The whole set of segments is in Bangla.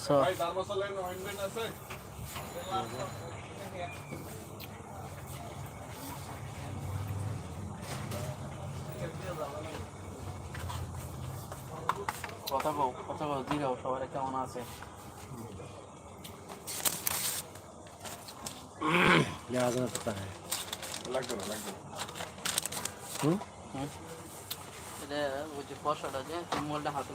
একশো কথা বউ কথা বউ জিগাও সবার কেমন আছে লাগবে লাগবে হুম হুম এটা ওই যে পশাটা যে মলটা হাতে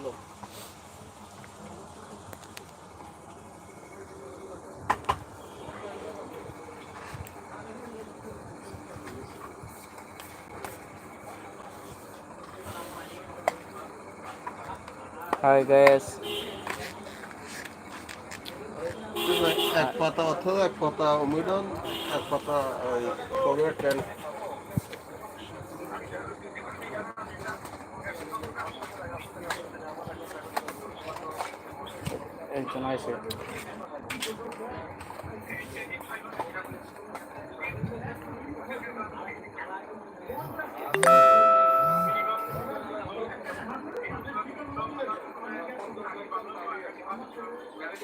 হাই গাইস এক পাতা অথবা এক পাতা অমিডন এক পাতা ওই কবির ট্রেন একজন আইসে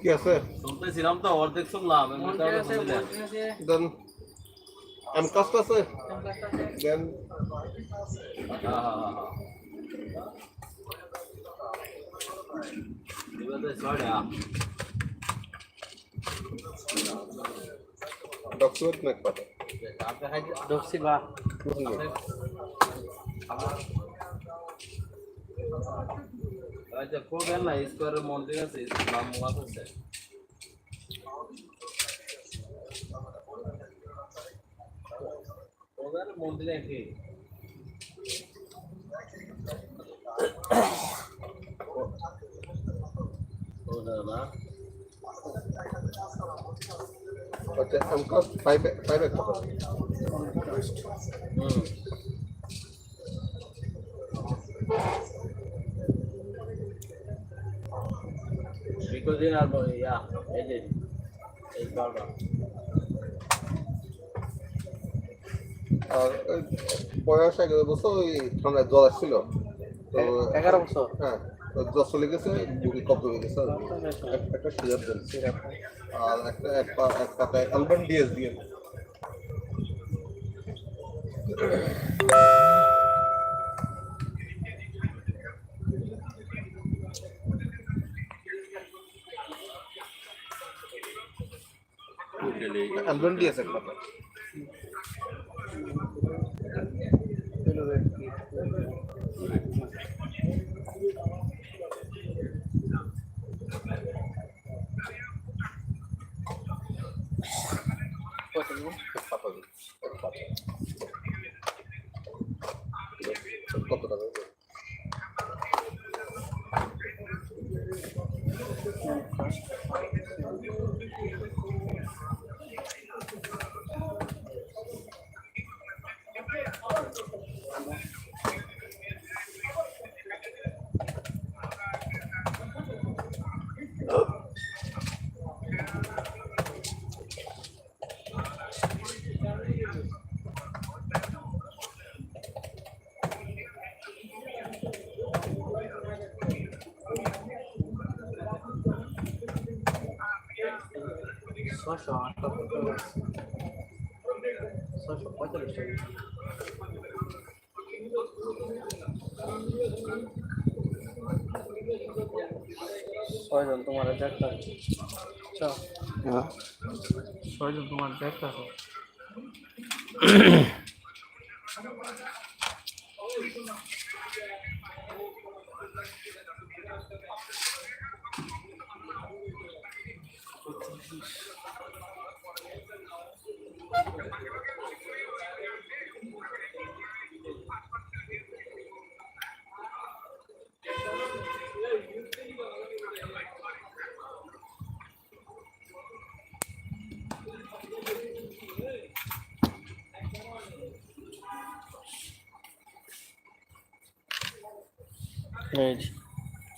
কি আছে শুনতেছিলাম তো অর্ধেক শুনলাম এমনি তো আগে শুনছিলেন। দেন এম কাস্ট আছে দেন হ্যাঁ, হ্যাঁ, হ্যাঁ, হ্যাঁ। এবার তো ছয়টা। ডকুমেন্ট এক পাতা আপনি খাইতে- ঢুকছি বা আচ্ছা, করবেন না, স্কোয়ারের মন্দির আছে, ইসলাম মুহাত আছে। করবেন মন্দিরে কি? ওটা না? আচ্ছা এম কাস্ট ফাইভ ফাইভ এক পাতা হুম। আর ইয়া, এই যে, এই বারটা। আর বয়স এগারো বছর ওই ঠান্ডায় জ্বর আসছিল। তো এগারো বছর? হ্যাঁ জ্বর চলে গেছে বুকে গেছে একটা সিরাপ দেন আর একটা এক পা এক পাতায় অ্যালবাম ডিএস দিয়ে অ্যালবাম ডিএস এক পাতা ছশো আটটা ছশো পঁয়তাল্লিশ টাকা ছয়জন তোমার দেখতে ছয়জন তোমার দেখতে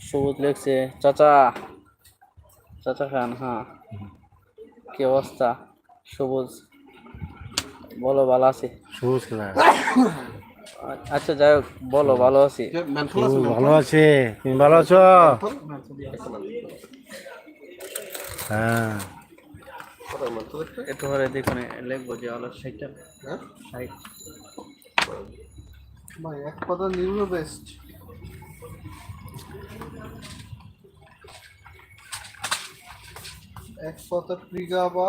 সবুজ লেখছে চাচা চাচা খান হ্যাঁ। কি অবস্থা? সবুজ। বলো ভালো আছি। কালার আচ্ছা যাই হোক বলো ভালো আছি। ভালো আছি। তুমি ভালো আছো? হ্যাঁ। একটু? দেখুন লিখব যে হ্যাঁ? সাইট। ভাই এক কথা নিউরো বেস্ট। এক পাতা ট্রিগা বা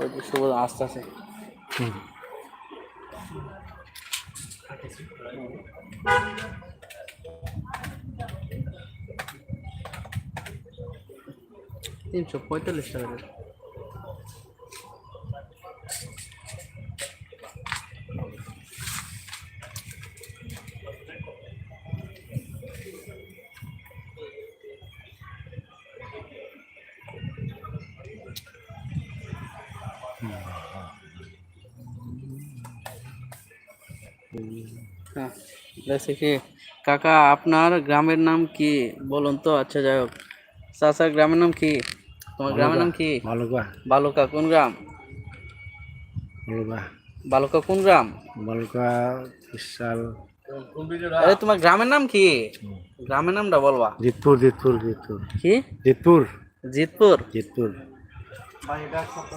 এইটটি আস্তে আস্তে। আস্তে তিনশো পঁয়তাল্লিশ টাকা রে। হ্যাঁ কি। কাকা, আপনার গ্রামের নাম কি? বলুন তো আচ্ছা যাই হোক। চাচার গ্রামের নাম কি? তোমার গ্রামের নাম কি? বালুকা বালুকা কোন গ্রাম? বালুকা বালুকা কোন গ্রাম? বালুকা বিশাল। আরে তোমার গ্রামের নাম কি? গ্রামের নামটা বলবা। জিতপুর জিতপুর জিতপুর। কি? জিতপুর। জিতপুর? জিতপুর।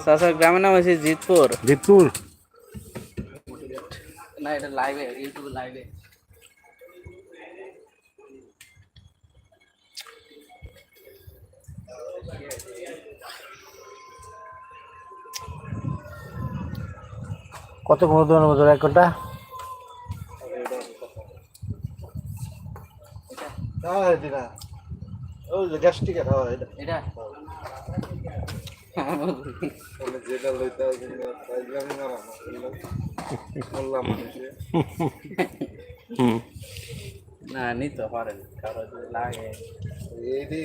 চাচার গ্রামের নাম হচ্ছে জিতপুর। জিতপুর। না এটা লাইভে ইউটিউবে লাইভে কত কোনো দোকানের মতো এক ঘণ্টা হ্যাঁ দিনা ওই যে গ্যাস্ট্রিক হ্যাঁ এটা এটা যেটা হবে ফাইজলামি মারা বললাম মানুষে না নিতে পারেন কারও যদি লাগে। এই যে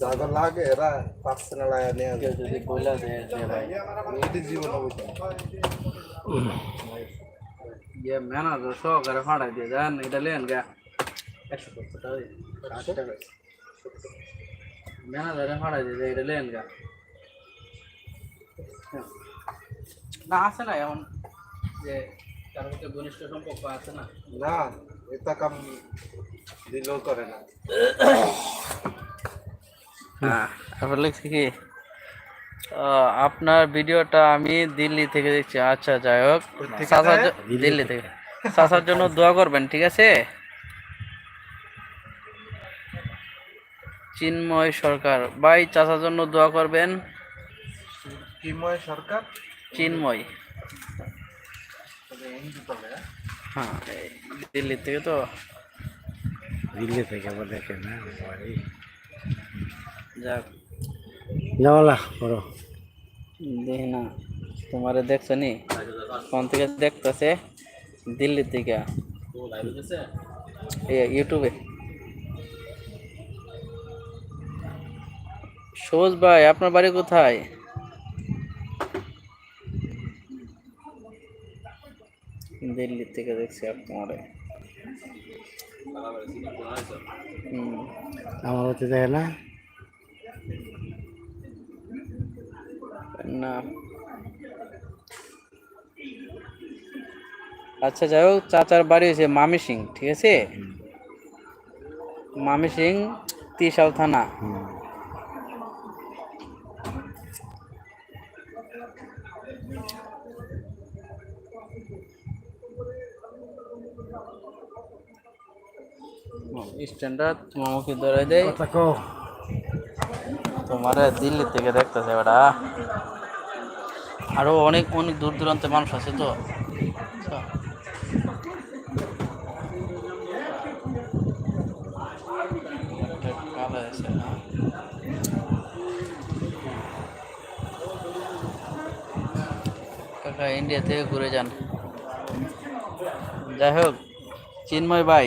জাগা লাগে এরা পার্সোনাল আয়া নিয়ে যদি দেয় যে ভাই জীবন অবস্থা। ইয়ে ম্যানেজার সহকারে ফাড়াই দিয়ে যান এটা লেন গা একশো সত্তর টাকা দিন। আশি টাকা ম্যানেজারে ফাড়াই দিয়ে যায় এটা লেন গা হ্যাঁ। না আছে না এমন যে কারও সাথে ঘনিষ্ঠ সম্পর্ক আছে না না এটা কাম দিলেও করে না হ্যাঁ তারপর লিখছি কি আহ, আপনার ভিডিওটা আমি দিল্লি থেকে দেখছি। আচ্ছা যাই হোক। দিল্লি থেকে। চাচার জন্য দোয়া করবেন ঠিক আছে? চিন্ময় সরকার। ভাই চাচার জন্য দোয়া করবেন। কিময় সরকার? চিন্ময়। হ্যাঁ দিল্লি থেকে তো। দিল্লি থেকে আবার দেখে না বাড়ি। দেখি না তোমারে দেখছ নি? কোন থেকে দেখতেছে? দিল্লি থেকে ইউটিউবে। সবুজ ভাই আপনার বাড়ি কোথায়? দিল্লি থেকে দেখছি হুম। আমার হতে দেখে না। না। আচ্ছা যাই হোক চাচার বাড়ি হচ্ছে মামি সিং ঠিক আছে? মামি সিং তিশাল থানা। স্ট্যান্ডার্ড ধরে দেয়। তোমার দিল্লি থেকে দেখতেছে ওটা আরও অনেক অনেক দূর দূরান্তে মানুষ আছে তো? কাকা ইন্ডিয়া থেকে ঘুরে যান। যাই হোক, চিন্ময় ভাই,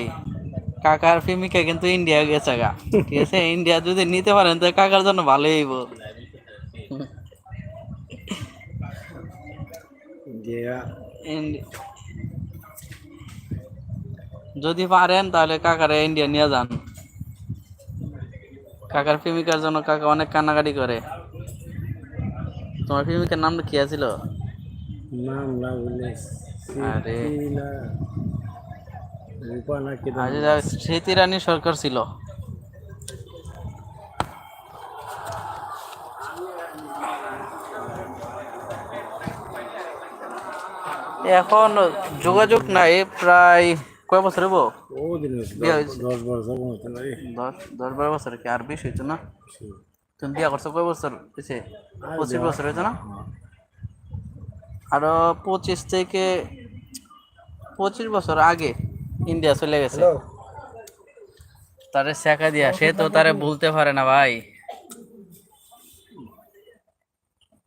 কাকার প্রেমিকা কিন্তু ইন্ডিয়া গেছে গা। ঠিক আছে? ইন্ডিয়া যদি নিতে পারেন তো কাকার জন্য ভালোই হইব দিয়া ইন্ডি- যদি পারেন তাহলে কাকারে ইন্ডিয়া নিয়ে যান। কাকার প্রেমিকার জন্য কাকা অনেক কান্নাকাটি করে। তোমার প্রেমিকার নামটা কি আছিল? নাম না বলে আরে। স্মৃতি রানী সরকার ছিল। এখন যোগাযোগ নাই প্রায় কয় বছর হব হয়েছে, দশ- বারো বছর কি আর বেশি হইতো না? তুমি বিয়া করছ কয় বছর হয়েছে? পঁচিশ বছর হয়েছে না? আরও পঁচিশ থেকে পঁচিশ বছর আগে ইন্ডিয়া চলে গেছে। তারে শেখা দিয়া সে তো তারে বলতে পারে না ভাই।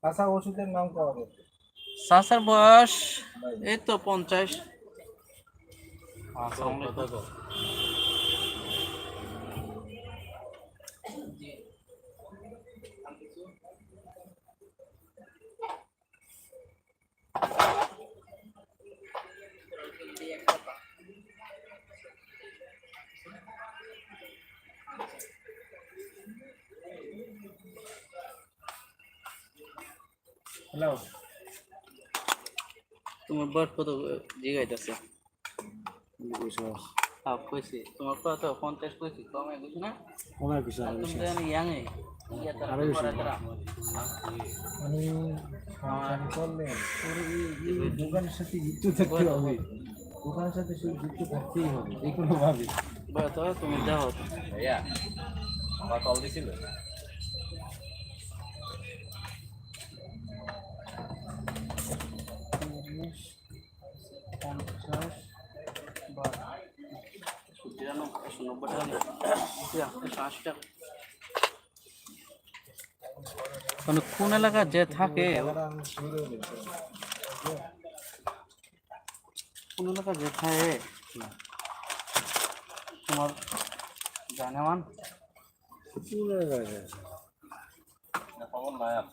আচ্ছা ওষুধের নাম কওয়া চাচার বয়স এই তো পঞ্চাশ। তোমার বয়স কত জিগাইতেছে? কইছি তোমার কত পঞ্চাশ কইছি কমে বুঝি না? অনেক কিছু আর তুমি তো ইয়াং এ দোকানের সাথে যুক্ত থাকতে হবে। দোকানের সাথে শুধু যুক্ত থাকতেই হবে যে কোনো ভাবে তো তুমি দেখো ভাইয়া আমার কল দিছিল পঞ্চাশ তিরানব্বই একশো নব্বই টাকা একশো আশি টাকা মানে কোন এলাকা যে থাকে কোন এলাকা যে থাকে তোমার জানে মান খবর নাই আর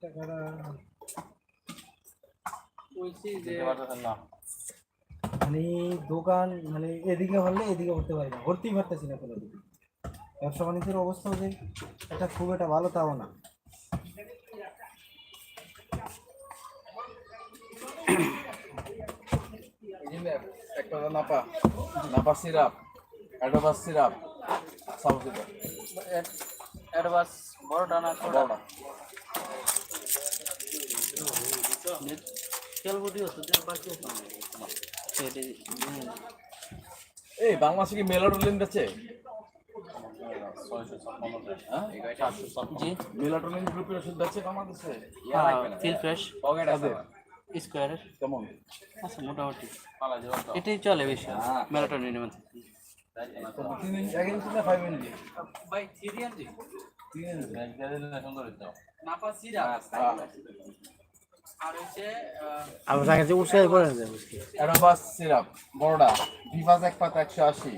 টাকাটা বলছি যে মানে দোকান মানে এদিকে হলে এদিকে করতে পারি না ভর্তি পারতেছি না কোনো দিকে ব্যবসা বাণিজ্যের অবস্থাও যে এটা খুব একটা ভালো তাও না। একটা নাপা নাপা সিরাপ অ্যাডোবাস সিরাপ তেল বাকি এই বাংলাদেশে কি মেলাটোনিন আছে? হ্যাঁ জি গ্রুপের ওষুধ আছে বাংলাদেশে? ফিল ফ্রেশ পকেট আছে। স্কোয়ারের কেমন? আচ্ছা মোটামুটি। এটাই চলে বেশি মধ্যে ভাই সিরিয়াল দিন সিরাপ। আর হচ্ছে আমার কাছে উৎসাহ করে না সিরাপ বড়টা ভিভাস এক পাতা একশো আশি।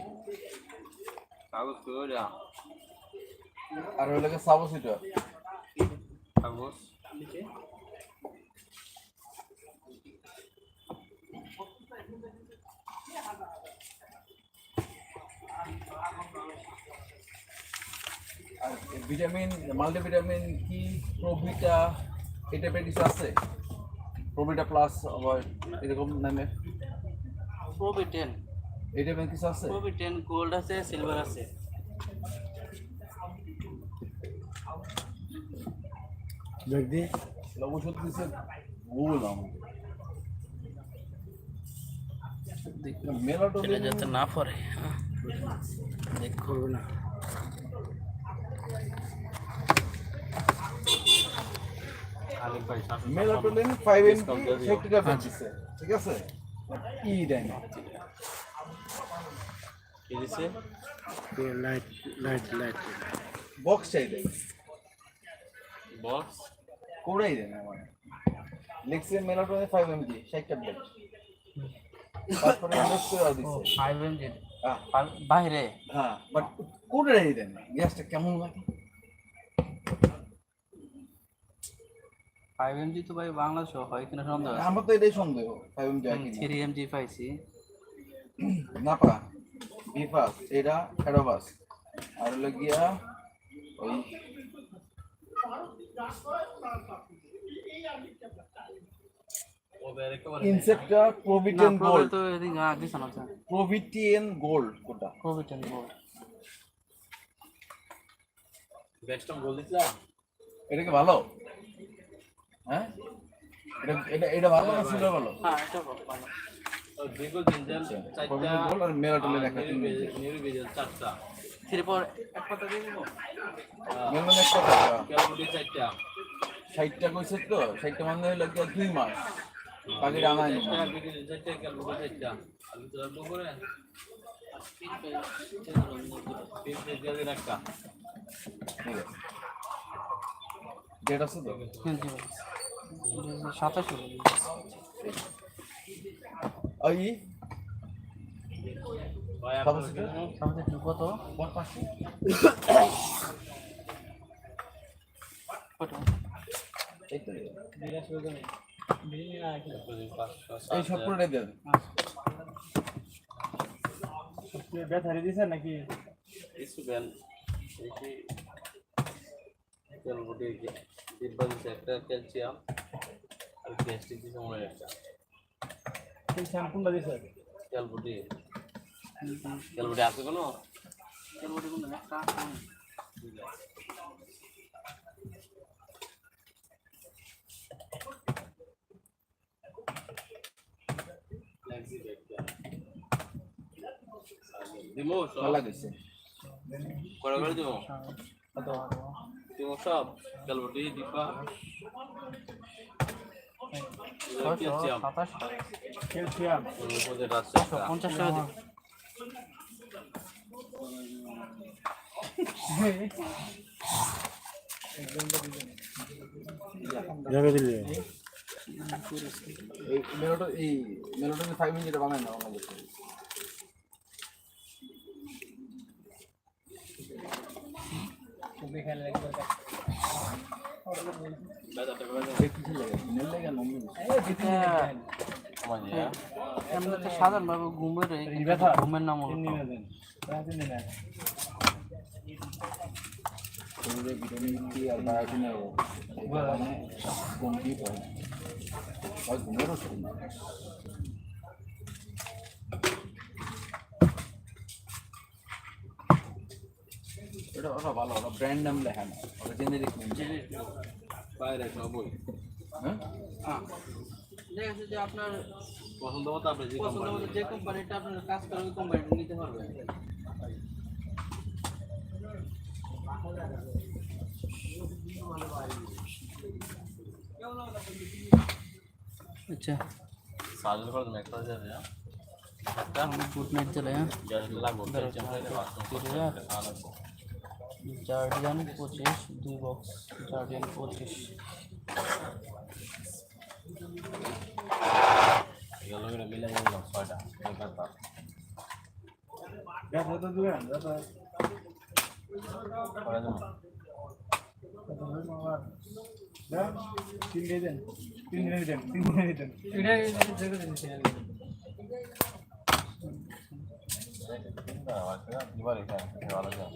আর আর ভিটামিন মাল্টিভিটামিন কি প্রোভিটা টাইপের কিছু আছে? প্রোভিটা প্লাস আবার এরকম নামে। প্রবি টেন এই টাইপের কিছু আছে? প্রবি টেন গোল্ড আছে সিলভার আছে। দেখ দি ওষুধ দিছে গুগল আমাকে দেখুন এটা মেলাটোনিন যাতে না পড়ে হ্যাঁ। দেখুন করবে না। Melatonin five MP safety tablet দিচ্ছে ঠিক আছে? ই দেয় না কি দিছে? লাইট লাইট লাইট বক্স চাই দেয় বক্স কোড়াই দেয় না মানে লিখছে মেলাটোনিন ফাইভ এমপি ষাট ট্যাবলেট তারপরে দিচ্ছে ফাইভ এমজি হ্যাঁ বাইরে হ্যাঁ বাট কোড়াই দেয় না। গ্যাসটা কেমন লাগে? ফাইভ এমজি তো ভাই বাংলাদেশ হয় কিনা সন্দেহ আছে। আমার তো এটাই সন্দেহ ফাইভ এমপি কি থ্রি এমজি পাইছি। নাপা বিপাস এটা হেডোবাস আর হলো গিয়া ওই প্রভিটেন গোল্ড তো প্রভিটেন গোল্ড কোটা গোল্ড বেস্টম দিছিলাম? এটা কি ভালো? হ্যাঁ? এটা এটা এটা ভালো না সুগার ভালো? হ্যাঁ এটা ভালো তো জিঞ্জার চারটা আর একটা বেজেল চারটা। থ্রি পর এক পাতা দিয়ে দিব? মেলাটোনিন একটা টাকা ক্যালকুলি চারটা। ষাটটা কইছে তো ষাটটা মানে হলো দুই মাস। বাকি আনাই নি চারটা চারটা আমি তো রাখব করে। ডেট আছে। তো? সাতাশ। ওই কত এই তো পাঁচশো। এই সব পুরোটাই দেন ব্যথা দিছে নাকি ইসুবেন এটি দিচ্ছে একটা ক্যালসিয়াম আর গ্যাস্ট্রিক দিচ্ছে মনে একটা। শ্যাম্পুটা দিছে? ক্যালকুলি ক্যালকুলি আছে কোনো? দিমো সব ভালো লাগছে। করে করে দিমো দিমো সব পঞ্চাশ টাকা দিন যাবে দিলে এই মেলোটো এই মেলোটোনিন ফাইভ মিনিট বানায় না বাংলাদেশ কিছু লাগে নেল লাগে নমনি এমনিতে সাধারণভাবে ঘুমের এই কিন্তু ঘুমের নাম হলো শরীরে ভিটামিন ডি আর বায়োটিনের এই কারণে কমতি হয় হয় ঘুমের ওষুধ না এটা ওটা ভালো ওটা ব্র্যান্ড নাম লেখা না ওটা জেনেরিক নেম বাইরে সবই হ্যাঁ? হ্যাঁ। দেখা যাচ্ছে যে আপনার পছন্দ মতো আপনি যে পছন্দ মতো যে কোম্পানিটা আপনার কাজ করে ওই কোম্পানিটা নিতে পারবেন अच्छा साजन का नेट पर जा रहा है हम फुट नेट चले हैं जस्ट लागो चमड़े के पास फिर जार्डियन 25 दो बॉक्स जार्डियन 25 येलो ग्रे मिला ये ना फाटा मैं करता क्या था तू यार था पर तुम ना तीन दे दे तीन दे दे तीन दे दे तीन दे दे जगह दे दे दीवार है दीवार है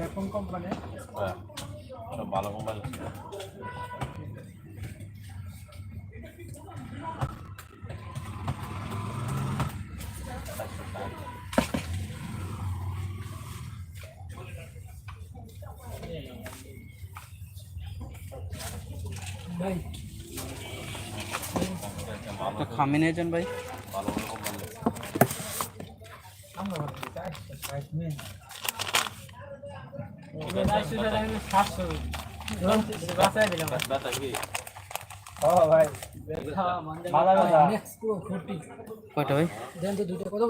এটা কোন কোম্পানি এটা ভালো কোম্পানি তো খামিনেজন ভাই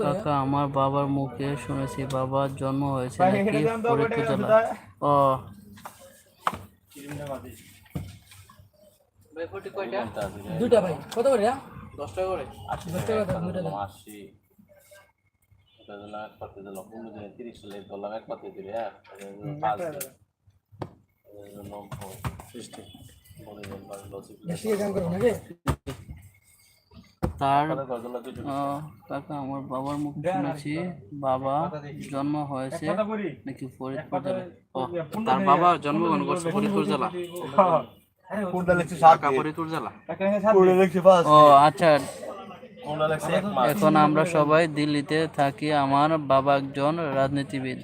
কাকা আমার বাবার মুখে শুনেছি বাবার জন্ম হয়েছে নাকি ফরিদপুর জেলায়। ও। ভাই কত করে? দশ টাকা করে। আশি। টাকা আশি দিলাম এক পাতে দিলাম এক পাতে দিলে হ্যাঁ তার কাকা আমার বাবার মুখ শুনেছি বাবা জন্ম হয়েছে নাকি ফরিদপুর জেলায়? ও, তার বাবা জন্মগ্রহণ করছে ফরিদপুর জেলা। ফরিদপুর জেলা। ও আচ্ছা কোনটা লেগছে এক মাস এখন আমরা সবাই দিল্লিতে থাকি আমার বাবা একজন রাজনীতিবিদ।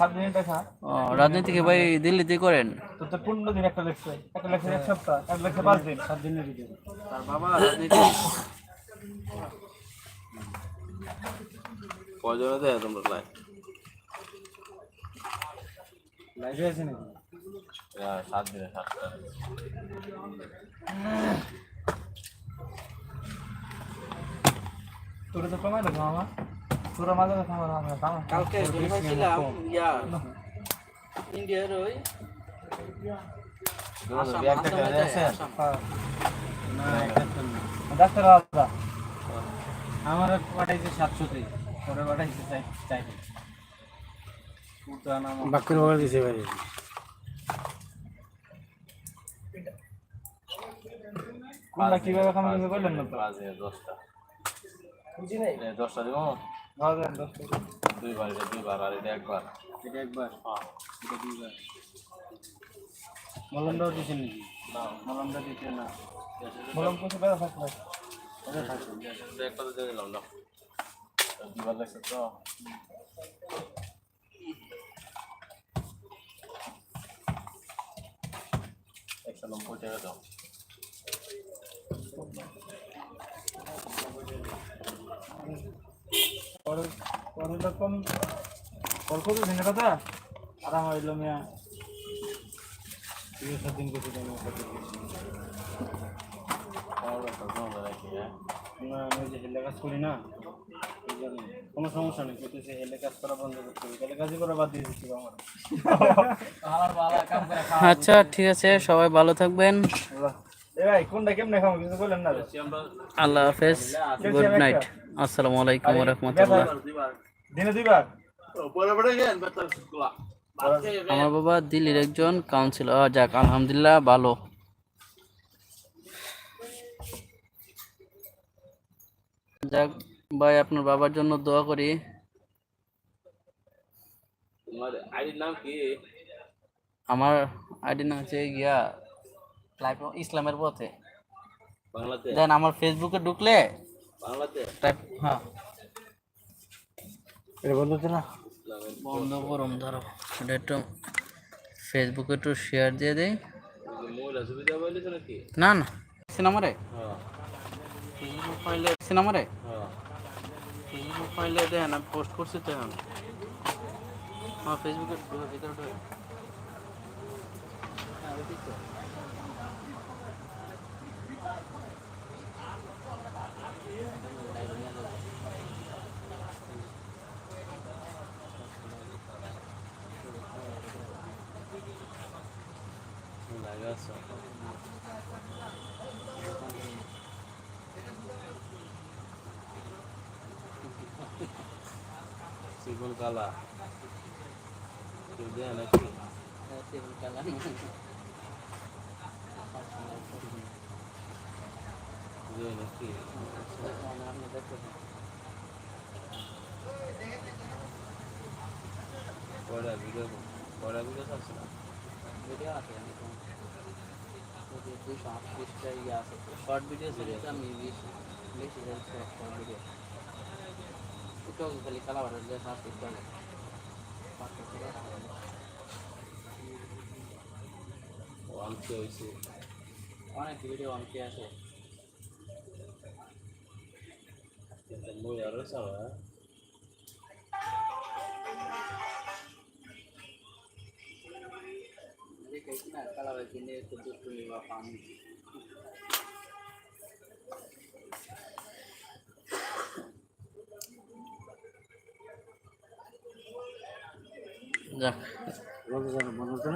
ও, রাজনীতিকে ভাই দিল্লিতে করেন? সাত দিনের ভিতরে তার বাবা রাজনীতি কয়জনে দেয় তোমরা লাইক লাইভে আছে নাকি? সাত দিনে সাতটা। তোরা তো কমাই লাগবে মামা। তোরা মাঝে মাঝে আমার আমার দাম কালকে ঘুমাইছিলাম ইয়া ইন্ডিয়ার ওই। ডাক্তার আলাদা আমার পাঠাইছে সাতশোতে পরে পাঠাইছে চাই চাই। বাক্যের বগল দিছে কোনটা কীভাবে খামার কিন্তু বললেন না তো? দশটা। বুঝি নাই? দশটা দিব? দুইবার এটা দুইবার আর এটা একবার। এটা একবার? হ্যাঁ। এটা দুইবার? মলমটাও দিচ্ছেন নাকি? না। মলমটা দিচ্ছে না। মলম কোথায় ব্যথা থাকলে। একটা তো দিয়ে দিলাম না দুইবার লাগছে তো। একশো নব্বই টাকা দাও। হইল মিয়া তিরিশ দিন করছি আমি হ্যাঁ? আমি যে হেলে কাজ করি না কোনো সমস্যা নেই কিন্তু সে হেলে কাজ করা বন্ধ করতে হবে। হেলে কাজই করা বাদ দিয়ে দিচ্ছি আমার। আচ্ছা ঠিক আছে সবাই ভালো থাকবেন। আল্লাহ হাফেজ গুড নাইট। আসসালামু আলাইকুম রহমতুল্লাহ দিনে দুইবার? আমার বাবা দিল্লির একজন কাউন্সিলর যাক আলহামদুলিল্লাহ ভালো। যাক ভাই আপনার বাবার জন্য দোয়া করি। তোমার আইডির নাম কি? আমার আইডি নাম হচ্ছে গিয়া লাইফ ইসলামের পথে। দেন আমার ফেসবুকে ঢুকলে হ্যাঁ। বন্ধ করুন ধরো। এটা একটু ফেসবুকে একটু শেয়ার দিয়ে দেই। না না। সিনেমারে? হ্যাঁ। ফেসবুক ফাইলে সিনেমারে? হ্যাঁ। ফেসবুক ফাইলে দেন আমি পোস্ট করছি তো এখন। আমার ফেসবুকে ভিতরে ঢোকে। জায়গা আছে সিগুল কালা কেউ দেয় নাকি দেয় নাকি কয়টা ভিডিও কয়টা ভিডিও আছে না ভিডিও আছে আমি দুইশো আটত্রিশটা ইয়ে আছে শর্ট ভিডিও সিরিজ আমি বেশি বেশি শর্ট ভিডিও ওটাও খালি খেলা বাড়ার যে আছে চলে আনতে হয়েছে অনেক ভিডিও অনেকে আছে মই আরও চাওয়া যাক রোজগার মনে হতো না?